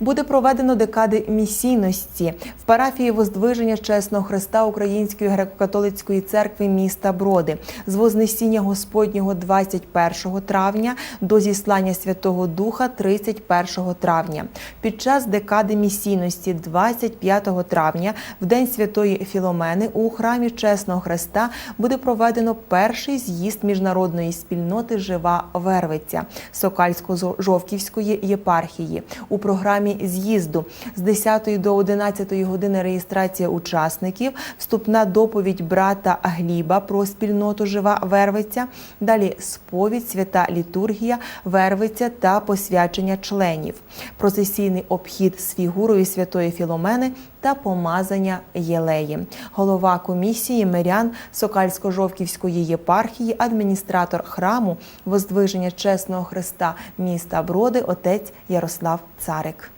Буде проведено декади місійності в парафії Воздвиження Чесного Христа Української греко-католицької церкви міста Броди з Вознесіння Господнього 21 травня до зіслання Святого Духа 31 травня. Під час декади місійності 25 травня, в день Святої Філомени, у храмі Чесного Христа буде проведено перший з'їзд міжнародної спільноти Жива Вервиця Сокальсько-Жовківської єпархії. У програмі з'їзду з 10 до 11 години реєстрація учасників, вступна доповідь брата Гліба про спільноту Жива Вервиця. Далі сповідь, свята літургія, вервиця та посвячення членів, процесійний обхід з фігурою святої Філомени та помазання єлеї. Голова комісії мирян Сокальсько-Жовківської єпархії, адміністратор храму Воздвиження Чесного Христа міста Броди, отець Ярослав Царик.